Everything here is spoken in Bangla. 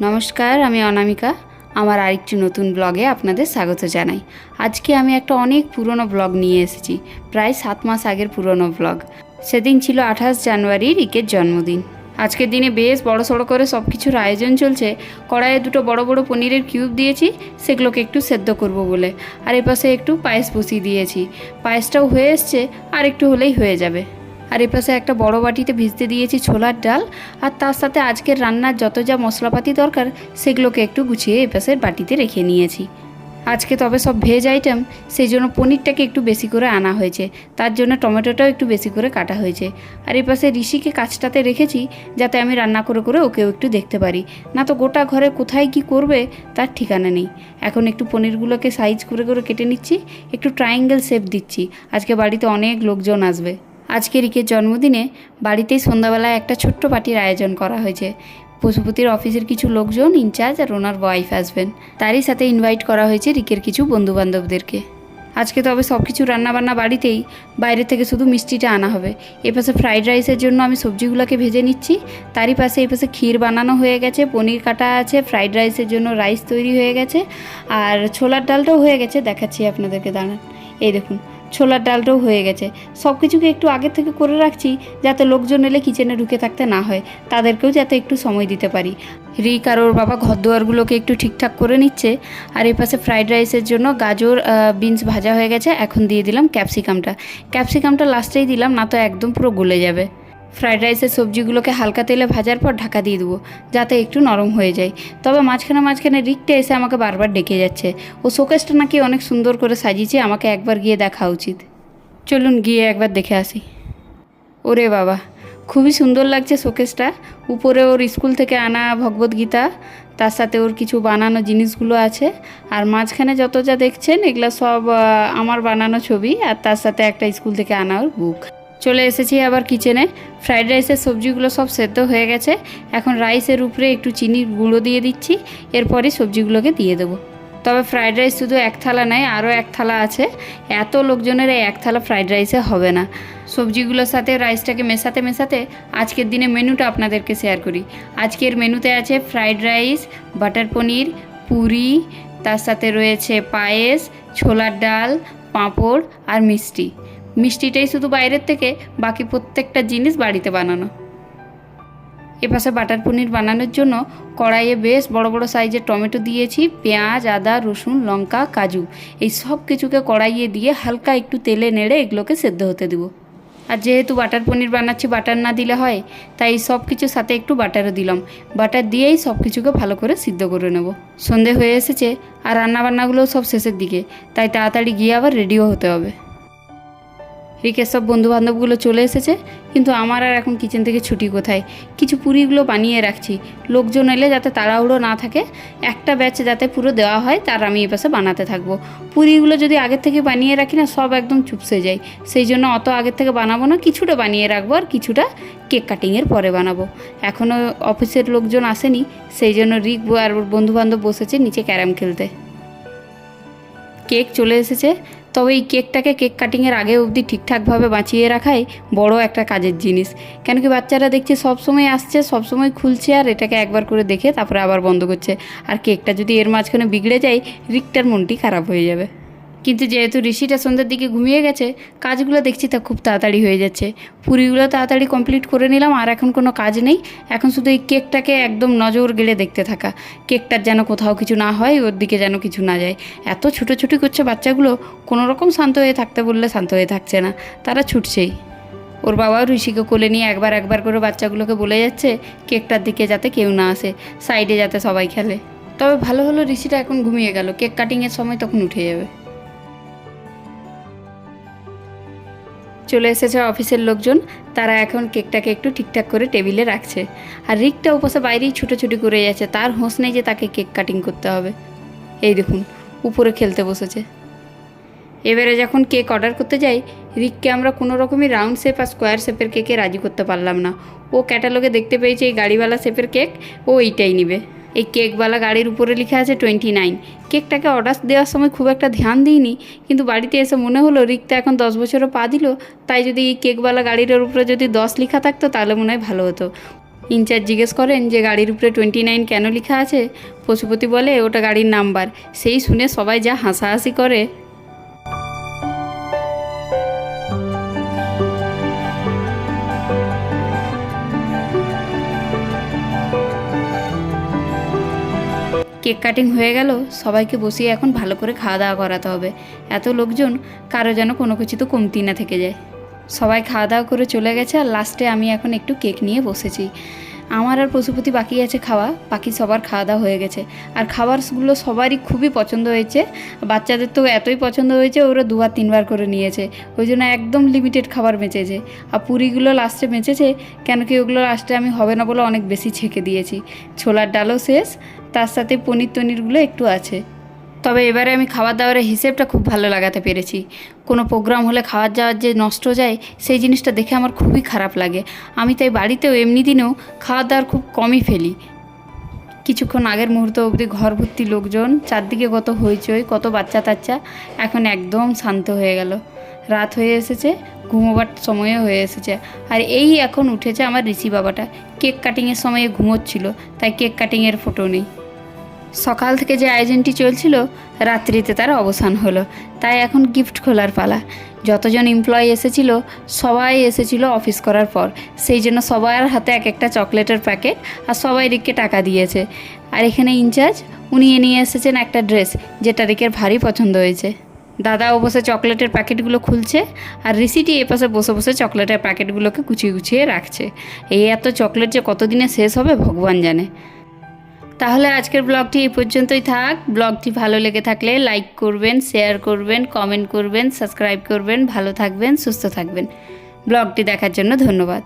নমস্কার, আমি অনামিকা। আমার আরেকটি নতুন ব্লগে আপনাদের স্বাগত জানাই। আজকে আমি একটা অনেক পুরনো ব্লগ নিয়ে এসেছি, প্রায় সাত মাস আগের পুরনো ব্লগ। সেদিন ছিল আঠাশ জানুয়ারি রিকের জন্মদিন। আজকের দিনে বেশ বড় সড়ো করে সব কিছুর আয়োজন চলছে। কড়াইয়ে দুটো বড় বড় পনিরের কিউব দিয়েছি, সেগুলোকে একটু সেদ্ধ করব বলে। আর এপাশে একটু পায়েস বসিয়ে দিয়েছি। পায়েসটাও হয়ে এসছে, আর একটু হলেই হয়ে যাবে। আর এপাশে একটা বড় বাটিতে ভিজতে দিয়েছি ছোলার ডাল, আর তার সাথে আজকের রান্নার যত যা মশলাপাতি দরকার, সেগুলোকে একটু গুছিয়ে এপাশের বাটিতে রেখে নিয়েছি। আজকে তবে সব ভেজ আইটেম, সেই জন্য পনিরটাকে একটু বেশি করে আনা হয়েছে। তার জন্য টমেটোটাও একটু বেশি করে কাটা হয়েছে। আর এপাশে ঋষিকে কাজটাতে রেখেছি, যাতে আমি রান্না করে করে ওকেও একটু দেখতে পারি। না তো গোটা ঘরে কোথায় কি করবে, তার ঠিকানা নেই। এখন একটু পনিরগুলোকে সাইজ করে করে কেটে নিচ্ছি, একটু ট্রায়াঙ্গেল শেপ দিচ্ছি। আজকে বাড়িতে অনেক লোকজন আসবে। আজকে রিকের জন্মদিনে বাড়িতেই সন্ধ্যাবেলায় একটা ছোট্ট পার্টির আয়োজন করা হয়েছে। পশুপতির অফিসের কিছু লোকজন, ইনচার্জ আর ওনার ওয়াইফ আসবেন তারই সাথে ইনভাইট করা হয়েছে রিকের কিছু বন্ধুবান্ধবদেরকে। আজকে তবে সব কিছু রান্নাবান্না বাড়িতেই, বাইরে থেকে শুধু মিষ্টিটা আনা হবে। এপাশে ফ্রাইড রাইসের জন্য আমি সবজিগুলোকে ভেজে নিচ্ছি। তারই পাশে এপাশে ক্ষীর বানানো হয়ে গেছে, পনির কাটা আছে ফ্রাইড রাইসের জন্য রাইস তৈরি হয়ে গেছে, আর ছোলার ডালটাও হয়ে গেছে, দেখাচ্ছি আপনাদেরকে দাঁড়ান। এই দেখুন ছোলার ডালটাও হয়ে গেছে। সব কিছুকে একটু আগে থেকে করে রাখছি যাতে লোকজন এলে কিচেনে ঢুকে থাকতে না হয়। তাদেরকেও যাতে একটু সময় দিতে পারি। রিক আর ওর বাবা ঘর দুয়ারগুলোকে একটু ঠিকঠাক করে নিচ্ছে। আর এই পাশে ফ্রাইড রাইসের জন্য গাজর বিনস ভাজা হয়ে গেছে। এখন দিয়ে দিলাম ক্যাপসিকামটা। ক্যাপসিকামটা লাস্টেই দিলাম, না তো একদম পুরো গলে যাবে। ফ্রাইড রাইসের সবজিগুলোকে হালকা তেলে ভাজার পর ঢাকা দিয়ে দেবো, যাতে একটু নরম হয়ে যায়। তবে মাঝখানে মাঝখানে রিকটা এসে আমাকে বারবার ডেকে যাচ্ছে। ও শোকেসটা নাকি অনেক সুন্দর করে সাজিয়েছে, আমাকে একবার গিয়ে দেখা উচিত। চলুন গিয়ে একবার দেখে আসি। ওরে বাবা, খুবই সুন্দর লাগছে শোকেসটা। উপরে ওর স্কুল থেকে আনা ভগবদ্গীতা তার সাথে ওর কিছু বানানো জিনিসগুলো আছে। আর মাঝখানে যত যা দেখছেন, এগুলো সব আমার বানানো ছবি, আর তার সাথে একটা স্কুল থেকে আনা ওর বুক চলে এসেছি আবার কিচেনে। ফ্রাইড রাইসের সবজিগুলো সব সেদ্ধ হয়ে গেছে। এখন রাইসের উপরে একটু চিনির গুঁড়ো দিয়ে দিচ্ছি। এরপরই সবজিগুলোকে দিয়ে দেবো। তবে ফ্রাইড রাইস শুধু এক থালা নয়, আরও এক থালা আছে। এত লোকজনের এই এক থালা ফ্রাইড রাইসে হবে না। সবজিগুলোর সাথে রাইসটাকে মেশাতে মেশাতে আজকের দিনে মেনুটা আপনাদেরকে শেয়ার করি। আজকের মেনুতে আছে fried rice, butter paneer, puri, তার সাথে রয়েছে পায়েস, ছোলার ডাল, পাঁপড় আর মিষ্টি। মিষ্টিটাই শুধু বাইরের থেকে বাকি প্রত্যেকটা জিনিস বাড়িতে বানানো। এপাশে বাটার পনির বানানোর জন্য কড়াইয়ে বেশ বড় বড় সাইজের টমেটো দিয়েছি, পেঁয়াজ, আদা, রসুন, লঙ্কা, কাজু। এই সব কিছুকে কড়াইয়ে দিয়ে হালকা একটু তেলে নেড়ে এগুলোকে সেদ্ধ হতে দেবো। আর যেহেতু বাটার পনির বানাচ্ছি, বাটার না দিলে হয়, তাই সব কিছুর সাথে একটু বাটারও দিলাম। বাটার দিয়েই সব কিছুকে ভালো করে সিদ্ধ করে নেব। সন্ধে হয়ে এসেছে, আর রান্নাবান্নাগুলোও সব শেষের দিকে, তাই তাড়াতাড়ি গিয়ে আবার রেডিও হতে হবে। রিকের সব বন্ধুবান্ধবগুলো চলে এসেছে, কিন্তু আমার আর এখন কিচেন থেকে ছুটি কোথায়? কিছু পুরিগুলো বানিয়ে রাখছি। লোকজন এলে যাতে তাড়াহুড়ো না থাকে, একটা ব্যাচ যাতে পুরো দেওয়া হয়, তার আমি এপাশে বানাতে থাকব। পুরিগুলো যদি আগের থেকে বানিয়ে রাখি না, সব একদম চুপসে যায়। সেই জন্য অত আগের থেকে বানাবো না, কিছুটা বানিয়ে রাখব আর কিছুটা কেক কাটিংয়ের পরে বানাবো। এখনও অফিসের লোকজন আসেনি, সেই জন্য রিক আর বন্ধুবান্ধব বসেছে নিচে ক্যারাম খেলতে। কেক চলে এসেছে তবে এই কেকটাকে কেক কাটিংয়ের আগে অবধি ঠিকঠাকভাবে বাঁচিয়ে রাখাই বড় একটা কাজের জিনিস। কেন কি বাচ্চারা দেখছে সবসময় আসছে, সবসময় খুলছে আর এটাকে একবার করে দেখে তারপরে আবার বন্ধ করছে। আর কেকটা যদি এর মাঝখানে বিগড়ে যায় রিকটার মনটি খারাপ হয়ে যাবে। কিন্তু যেহেতু ঋষিটা সন্ধ্যের দিকে ঘুমিয়ে গেছে, কাজগুলো দেখছি তা খুব তাড়াতাড়ি হয়ে যাচ্ছে। পুরিগুলো তাড়াতাড়ি কমপ্লিট করে নিলাম, আর এখন কোনো কাজ নেই। এখন শুধু এই কেকটাকে একদম নজর গেলে দেখতে থাকা। কেকটার যেন কোথাও কিছু না হয়, ওর দিকে যেন কিছু না যায়। এত ছুটোছুটি করছে বাচ্চাগুলো কোনো রকম শান্ত হয়ে থাকতে বললে শান্ত হয়ে থাকছে না। তারা ছুটছেই। ওর বাবাও ঋষিকে কোলে নিয়ে একবার একবার করে বাচ্চাগুলোকে বলে যাচ্ছে, কেকটার দিকে যাতে কেউ না আসে সাইডে যাতে সবাই খেলে। তবে ভালো হলো ঋষিটা এখন ঘুমিয়ে গেল। কেক কাটিংয়ের সময় তখন উঠে যাবে। চলে এসেছে অফিসের লোকজন। তারা এখন কেকটাকে একটু ঠিকঠাক করে টেবিলে রাখছে। আর রিকটা উপসে বাইরেই ছুটোছুটি করে যাচ্ছে। তার হোঁস নেই যে তাকে কেক কাটিং করতে হবে। এই দেখুন, উপরে খেলতে বসেছে। এবারে যখন কেক অর্ডার করতে যাই, রিককে আমরা কোনো রকমই রাউন্ড শেপ আর স্কোয়ার শেপের কেকে রাজি করতে পারলাম না। ও ক্যাটালগে দেখতে পেয়েছে এই গাড়িওয়ালা শেপের কেক, ও এইটাই নিবে। এই কেকওয়ালা গাড়ির উপরে লেখা আছে টোয়েন্টি নাইন। কেকটাকে অর্ডার দেওয়ার সময় খুব একটা ধ্যান দিইনি, কিন্তু বাড়িতে এসে মনে হলো, রিক্তা এখন দশ বছরও পা দিল, তাই যদি এই কেকওয়ালা গাড়িটার উপরে যদি দশ লেখা থাকতো, তাহলে মনে হয় ভালো হতো। ইনচার্জ জিজ্ঞেস করেন যে, গাড়ির উপরে টোয়েন্টি নাইন কেন লেখা আছে? পশুপতি বলে, ওটা গাড়ির নাম্বার। সেই শুনে সবাই যা হাসাহাসি করে কেক কাটিং হয়ে গেল, সবাইকে বসিয়ে এখন ভালো করে খাওয়া দাওয়া করাতে হবে। এত লোকজন, কারও যেন কোনো কিছু তো কমতি না থেকে যায়। সবাই খাওয়া দাওয়া করে চলে গেছে আর লাস্টে আমি এখন একটু কেক নিয়ে বসেছি। আমার আর পশুপতি বাকি আছে খাওয়া, বাকি সবার খাওয়া দাওয়া হয়ে গেছে। আর খাবারগুলো সবারই খুবই পছন্দ হয়েছে, বাচ্চাদের তো এতই পছন্দ হয়েছে, ওরা দুবার তিনবার করে নিয়েছে। ওই জন্য একদম লিমিটেড খাবার বেঁচেছে। আর পুরিগুলো লাস্টে বেঁচেছে, কেন কি ওগুলো লাস্টে আমি হবে না বলে অনেক বেশি ছেঁকে দিয়েছি। ছোলার ডালও শেষ তার সাথে পনির টনিরগুলো একটু আছে। তবে এবারে আমি খাবার দাবারের হিসেবটা খুব ভালো লাগাতে পেরেছি। কোনো প্রোগ্রাম হলে খাবার যাওয়ার যে নষ্ট যায়, সেই জিনিসটা দেখে আমার খুবই খারাপ লাগে। আমি তাই বাড়িতেও এমনি দিনেও খাবার দাওয়ার খুব কমই ফেলি। কিছুক্ষণ আগের মুহূর্ত অবধি ঘর ভর্তি লোকজন, চারদিকে কত হইচই, কত বাচ্চা তাচ্চা এখন একদম শান্ত হয়ে গেল। রাত হয়ে এসেছে, ঘুমোবার সময়ও হয়ে এসেছে। আর এই এখন উঠেছে আমার ঋষি বাবাটা। কেক কাটিংয়ের সময়ে ঘুমোচ্ছিল, তাই কেক কাটিংয়ের ফটো নেই। সকাল থেকে যে আয়োজনটি চলছিল, রাত্রিতে তার অবসান হলো। তাই এখন গিফট খোলার পালা। যতজন এমপ্লয়ি এসেছিল, সবাই এসেছিল অফিস করার পর। সেই জন্য সবার হাতে এক একটা চকলেটের প্যাকেট আর সবাই রিককে টাকা দিয়েছে। আর এখানে ইনচার্জ, উনি নিয়ে এসেছেন একটা ড্রেস, যেটা রিকের ভারী পছন্দ হয়েছে। দাদাও বসে চকলেটের প্যাকেটগুলো খুলছে আর ঋষিটি এ পাশে বসে বসে চকলেটের প্যাকেটগুলোকে গুছিয়ে গুছিয়ে রাখছে। এই এত চকলেট যে কতদিনে শেষ হবে, ভগবান জানে। তাহলে আজকের ব্লগটি এই পর্যন্তই থাক। ব্লগটি ভালো লেগে থাকলে লাইক করবেন, শেয়ার করবেন, কমেন্ট করবেন, সাবস্ক্রাইব করবেন। ভালো থাকবেন, সুস্থ থাকবেন। ব্লগটি দেখার জন্য ধন্যবাদ।